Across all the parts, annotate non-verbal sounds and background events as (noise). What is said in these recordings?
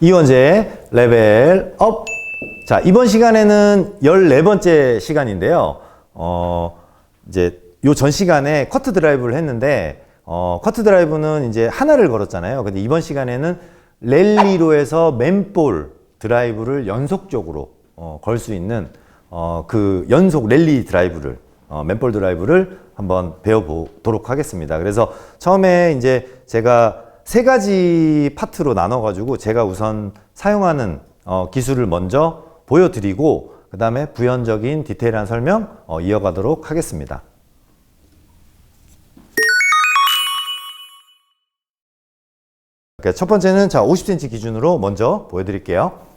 이원재 레벨 업. 자, 이번 시간에는 14번째 시간인데요. 어, 이제 요 전 시간에 커트 드라이브를 했는데, 어, 커트 드라이브는 이제 하나를 걸었잖아요. 근데 이번 시간에는 랠리로 해서 맨볼 드라이브를 연속적으로 어, 걸 수 있는 어, 그 연속 랠리 드라이브를 어, 맨볼 드라이브를 한번 배워보도록 하겠습니다. 그래서 처음에 이제 제가 세 가지 파트로 나눠가지고 제가 우선 사용하는 어, 기술을 먼저 보여드리고 그 다음에 부연적인 디테일한 설명 어, 이어가도록 하겠습니다. 첫 번째는 자 50cm 기준으로 먼저 보여드릴게요.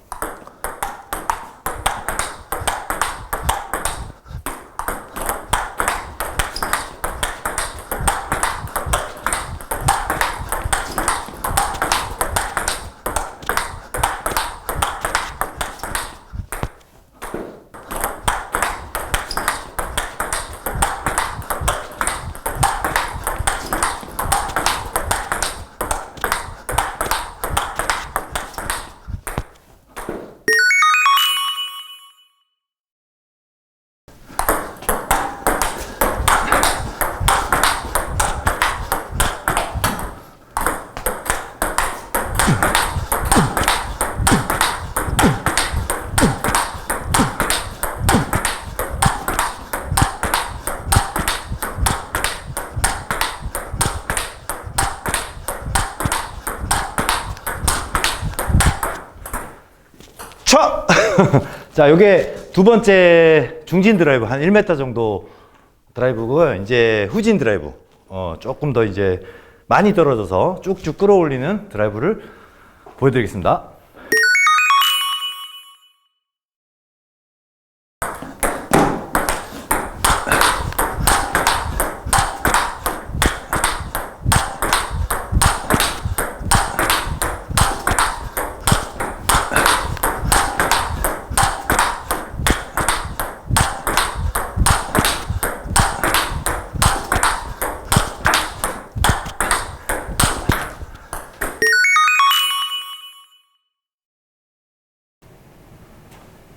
차! (laughs) 자, 요게 두 번째 중진 드라이브 한 1m 정도 드라이브고요. 이제 후진 드라이브. 어, 조금 더 이제 많이 떨어져서 쭉쭉 끌어올리는 드라이브를 보여드리겠습니다.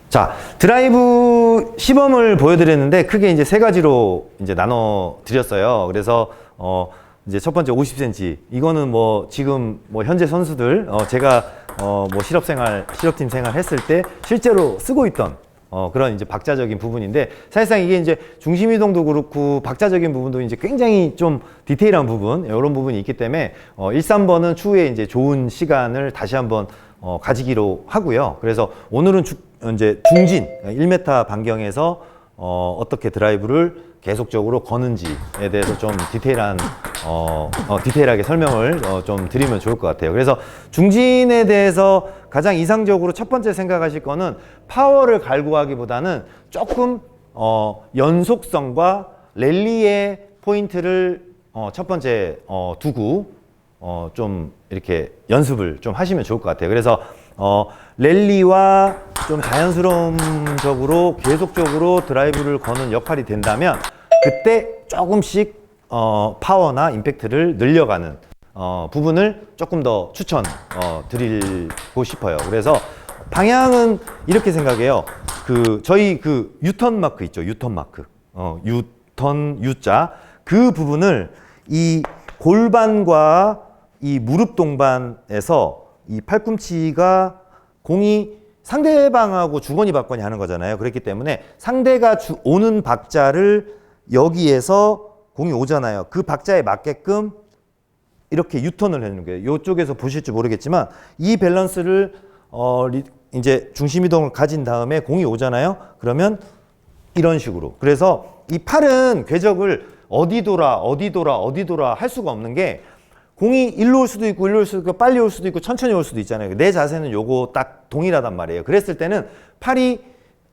자, 드라이브 시범을 보여드렸는데 크게 이제 세 가지로 이제 나눠 드렸어요. 그래서 어 이제 첫 번째 50cm 이거는 뭐 지금 뭐 현재 선수들 어 제가 어뭐 실업 생활 실업팀 생활 했을 때 실제로 쓰고 있던 어 그런 이제 박자적인 부분인데 사실상 이게 이제 중심 이동도 그렇고 박자적인 부분도 이제 굉장히 좀 디테일한 부분 이런 부분이 있기 때문에 어 1, 3번은 추후에 이제 좋은 시간을 다시 한번 어 가지기로 하고요. 그래서 오늘은 주, 이제 중진 1m 반경에서 어 어떻게 드라이브를 계속적으로 거는지에 대해서 좀 디테일한 어, 어, 디테일하게 설명을 어, 좀 드리면 좋을 것 같아요. 그래서 중진에 대해서 가장 이상적으로 첫 번째 생각하실 거는 파워를 갈구하기보다는 조금 어, 연속성과 랠리의 포인트를 어, 첫 번째 어, 두고 어, 좀 이렇게 연습을 좀 하시면 좋을 것 같아요. 그래서 어, 랠리와 좀 자연스러움적으로 계속적으로 드라이브를 거는 역할이 된다면 그때 조금씩 어, 파워나 임팩트를 늘려가는 어, 부분을 조금 더 추천 어, 드리고 싶어요. 그래서 방향은 이렇게 생각해요. 그 저희 그 유턴 마크 있죠. 유턴 마크. 어, 유턴 U자 그 부분을 이 골반과 이 무릎 동반에서 이 팔꿈치가 공이 상대방하고 주거니 받거니 하는 거잖아요. 그렇기 때문에 상대가 주, 오는 박자를 여기에서 공이 오잖아요. 그 박자에 맞게끔 이렇게 유턴을 해주는 거예요. 이쪽에서 보실지 모르겠지만 이 밸런스를 어, 리, 이제 중심 이동을 가진 다음에 공이 오잖아요. 그러면 이런 식으로. 그래서 이 팔은 궤적을 어디 돌아, 어디 돌아, 어디 돌아 할 수가 없는 게 공이 일로 올 수도 있고 일로 올 수도 있고 빨리 올 수도 있고 천천히 올 수도 있잖아요. 내 자세는 요거 딱 동일하단 말이에요. 그랬을 때는 팔이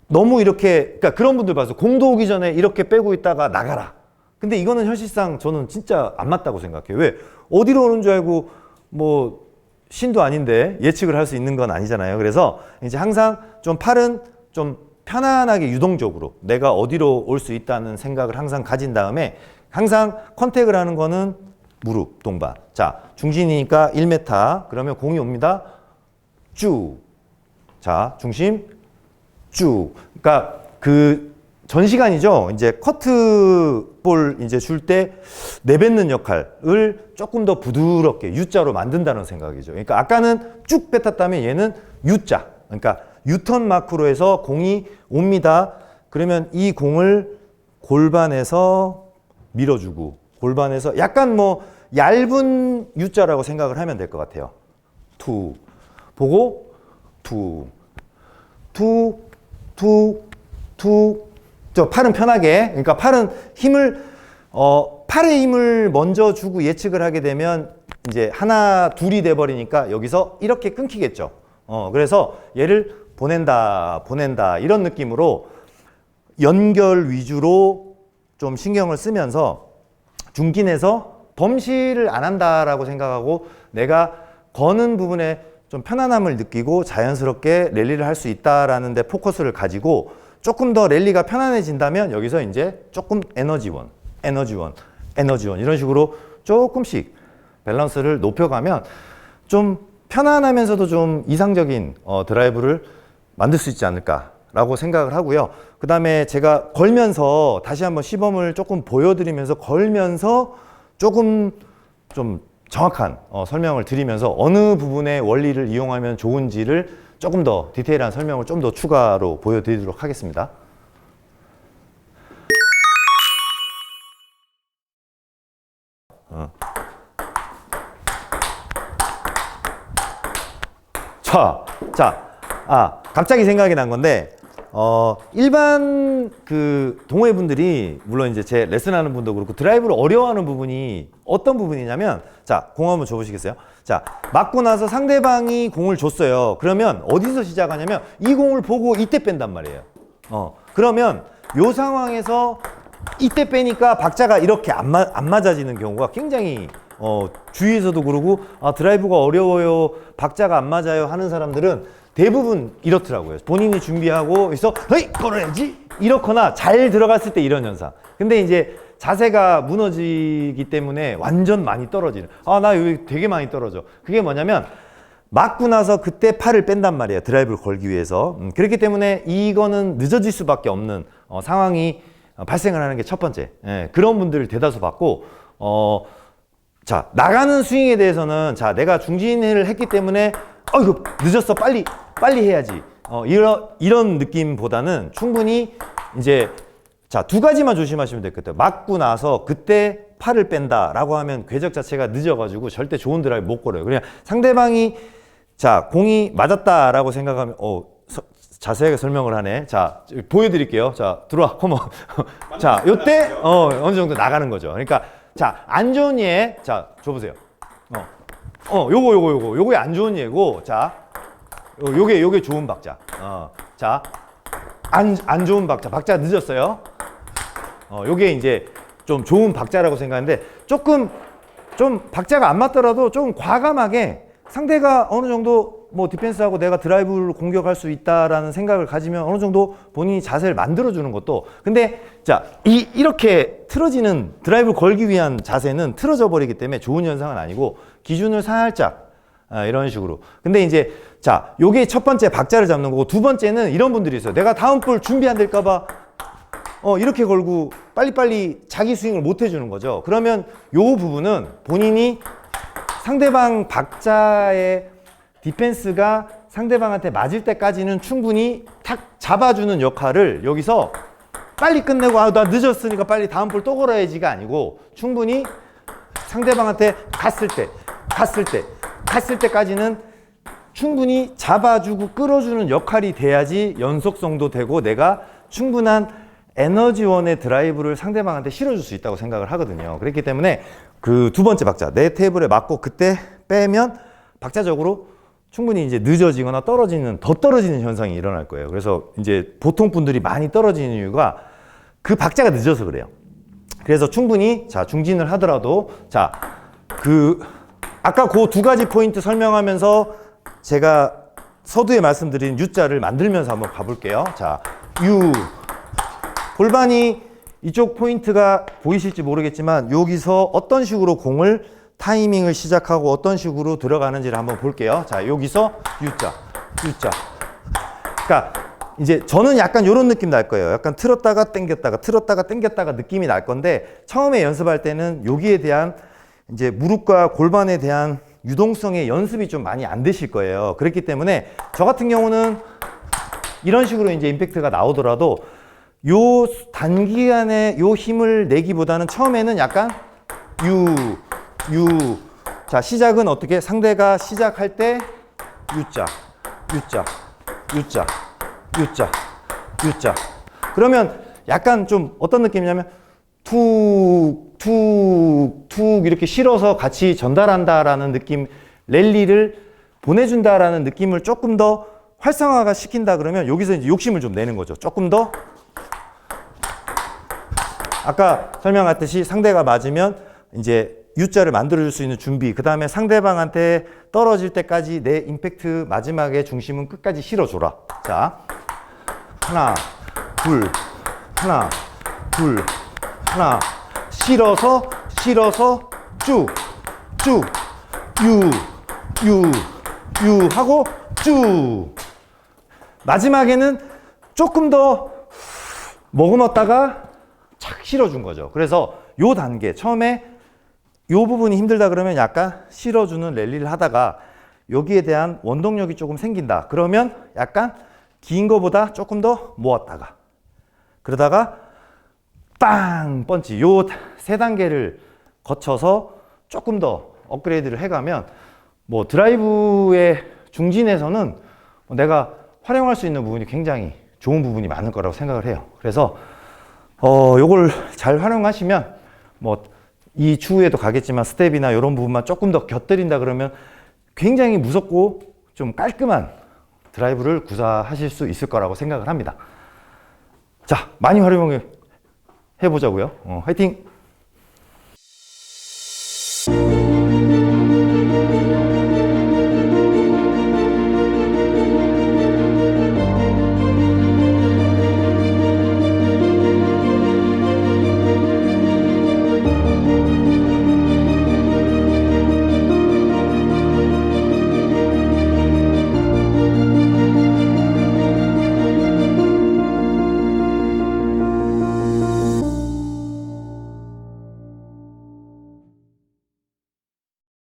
너무 이렇게 그러니까 그런 분들 봐서 공도 오기 전에 이렇게 빼고 있다가 나가라. 근데 이거는 현실상 저는 진짜 안 맞다고 생각해요. 왜? 어디로 오는 줄 알고 뭐 신도 아닌데 예측을 할 수 있는 건 아니잖아요. 그래서 이제 항상 좀 팔은 좀 편안하게 유동적으로 내가 어디로 올 수 있다는 생각을 항상 가진 다음에 항상 컨택을 하는 거는 무릎 동반. 자, 중심이니까 1m. 그러면 공이 옵니다. 쭉. 자, 중심 쭉. 그러니까 그 전 시간이죠. 이제 커트 볼 이제 줄 때 내뱉는 역할을 조금 더 부드럽게 U자로 만든다는 생각이죠. 그러니까 아까는 쭉 뱉었다면 얘는 U자. 그러니까 유턴 마크로 해서 공이 옵니다. 그러면 이 공을 골반에서 밀어주고 골반에서 약간 뭐 얇은 U자라고 생각을 하면 될 것 같아요. 투 보고 투 투, 투, 투. 저 팔은 편하게. 그러니까 팔은 힘을 어 팔에 힘을 먼저 주고 예측을 하게 되면 이제 하나 둘이 돼 버리니까 여기서 이렇게 끊기겠죠. 어 그래서 얘를 보낸다 보낸다 이런 느낌으로 연결 위주로 좀 신경을 쓰면서 중kin에서 범실을 안 한다라고 생각하고 내가 거는 부분에 좀 편안함을 느끼고 자연스럽게 랠리를 할 수 있다라는 데 포커스를 가지고 조금 더 랠리가 편안해진다면 여기서 이제 조금 에너지원, 에너지원, 에너지원 이런 식으로 조금씩 밸런스를 높여가면 좀 편안하면서도 좀 이상적인 어, 드라이브를 만들 수 있지 않을까라고 생각을 하고요. 그 다음에 제가 걸면서 다시 한번 시범을 조금 보여드리면서 걸면서 조금 좀 정확한 어, 설명을 드리면서 어느 부분의 원리를 이용하면 좋은지를 조금 더 디테일한 설명을 좀 더 추가로 보여드리도록 하겠습니다. 어. 자, 자, 아, 갑자기 생각이 난 건데, 어, 일반 그 동호회 분들이, 물론 이제 제 레슨하는 분도 그렇고 드라이브를 어려워하는 부분이 어떤 부분이냐면, 자, 공 한번 줘 보시겠어요? 자, 맞고 나서 상대방이 공을 줬어요. 그러면 어디서 시작하냐면, 이 공을 보고 이때 뺀단 말이에요. 어, 그러면 요 상황에서 이때 빼니까 박자가 이렇게 안, 마, 안 맞아지는 경우가 굉장히 어, 주위에서도 그러고 아, 드라이브가 어려워요, 박자가 안 맞아요 하는 사람들은 대부분 이렇더라고요. 본인이 준비하고 그래서 헤이 걸어야지 이렇거나 잘 들어갔을 때 이런 현상. 근데 이제 자세가 무너지기 때문에 완전 많이 떨어지는. 아, 나 여기 되게 많이 떨어져. 그게 뭐냐면 맞고 나서 그때 팔을 뺀단 말이에요. 드라이브를 걸기 위해서. 음, 그렇기 때문에 이거는 늦어질 수밖에 없는 어, 상황이 어, 발생을 하는 게 첫 번째. 예, 그런 분들을 대다수 받고, 어, 자, 나가는 스윙에 대해서는 자, 내가 중진을 했기 때문에 어이구, 늦었어. 빨리, 빨리 해야지. 어, 이런, 이런 느낌보다는 충분히 이제 자, 두 가지만 조심하시면 될 것 같아요. 맞고 나서 그때 팔을 뺀다라고 하면 궤적 자체가 늦어가지고 절대 좋은 드라이브 못 걸어요. 그냥 상대방이 자, 공이 맞았다라고 생각하면, 어, 서- 자세하게 설명을 하네. 자, 보여드릴게요. 자, 들어와, (laughs) 컴온. 자, 요때, 어, 어느 정도 나가는 거죠. 그러니까, 자, 안 좋은 예, 자, 줘보세요. 어, 어, 요거, 요거, 요거. 요게 안 좋은 예고, 자, 요- 요게, 요게 좋은 박자. 어, 자, 안, 안 좋은 박자. 박자 늦었어요. 어, 요게 이제 좀 좋은 박자라고 생각하는데 조금 좀 박자가 안 맞더라도 좀 과감하게 상대가 어느 정도 뭐 디펜스하고 내가 드라이브를 공격할 수 있다라는 생각을 가지면 어느 정도 본인이 자세를 만들어 주는 것도 근데 자, 이 이렇게 틀어지는 드라이브를 걸기 위한 자세는 틀어져 버리기 때문에 좋은 현상은 아니고 기준을 살짝 아, 이런 식으로. 근데 이제 자, 요게 첫 번째 박자를 잡는 거고 두 번째는 이런 분들이 있어요. 내가 다음 볼 준비 안 될까 봐 어, 이렇게 걸고 빨리빨리 자기 스윙을 못 해주는 거죠. 그러면 요 부분은 본인이 상대방 박자의 디펜스가 상대방한테 맞을 때까지는 충분히 탁 잡아주는 역할을 여기서 빨리 끝내고 아, 나 늦었으니까 빨리 다음 볼 또 걸어야지가 아니고 충분히 상대방한테 갔을 때, 갔을 때, 갔을 때까지는 충분히 잡아주고 끌어주는 역할이 돼야지 연속성도 되고 내가 충분한 에너지원의 드라이브를 상대방한테 실어줄 수 있다고 생각을 하거든요. 그렇기 때문에 그 두 번째 박자, 내 테이블에 맞고 그때 빼면 박자적으로 충분히 이제 늦어지거나 떨어지는, 더 떨어지는 현상이 일어날 거예요. 그래서 이제 보통 분들이 많이 떨어지는 이유가 그 박자가 늦어서 그래요. 그래서 충분히 자 중진을 하더라도 자 그 아까 그 두 가지 포인트 설명하면서 제가 서두에 말씀드린 U자를 만들면서 한번 가볼게요. 자 U 골반이 이쪽 포인트가 보이실지 모르겠지만 여기서 어떤 식으로 공을 타이밍을 시작하고 어떤 식으로 들어가는지를 한번 볼게요. 자 여기서 U자 U자 그러니까 이제 저는 약간 이런 느낌 날 거예요. 약간 틀었다가 당겼다가 틀었다가 당겼다가 느낌이 날 건데 처음에 연습할 때는 여기에 대한 이제 무릎과 골반에 대한 유동성의 연습이 좀 많이 안 되실 거예요. 그렇기 때문에 저 같은 경우는 이런 식으로 이제 임팩트가 나오더라도 요 단기간에 요 힘을 내기보다는 처음에는 약간 유, 유. 자, 시작은 어떻게? 상대가 시작할 때 U자, U자, U자, U자, U자. 그러면 약간 좀 어떤 느낌이냐면 툭, 툭, 툭 이렇게 실어서 같이 전달한다라는 느낌, 랠리를 보내준다라는 느낌을 조금 더 활성화가 시킨다 그러면 여기서 이제 욕심을 좀 내는 거죠. 조금 더 아까 설명했듯이 상대가 맞으면 이제 U자를 만들어줄 수 있는 준비, 그 다음에 상대방한테 떨어질 때까지 내 임팩트 마지막에 중심은 끝까지 실어줘라. 자, 하나, 둘, 하나, 둘, 하나, 실어서, 실어서 쭉, 쭉, 유, 유, 유 하고 쭉. 마지막에는 조금 더 머금었다가 착 실어준 거죠. 그래서 요 단계 처음에 요 부분이 힘들다 그러면 약간 실어주는 랠리를 하다가 여기에 대한 원동력이 조금 생긴다. 그러면 약간 긴 거보다 조금 더 모았다가 그러다가 빵 펀치 요 세 단계를 거쳐서 조금 더 업그레이드를 해가면 뭐 드라이브의 중진에서는 내가 활용할 수 있는 부분이 굉장히 좋은 부분이 많을 거라고 생각을 해요. 그래서 어, 요걸 잘 활용하시면 뭐 이 추후에도 가겠지만 스텝이나 이런 부분만 조금 더 곁들인다 그러면 굉장히 무섭고 좀 깔끔한 드라이브를 구사하실 수 있을 거라고 생각을 합니다. 자, 많이 활용 해 보자고요. 어, 화이팅!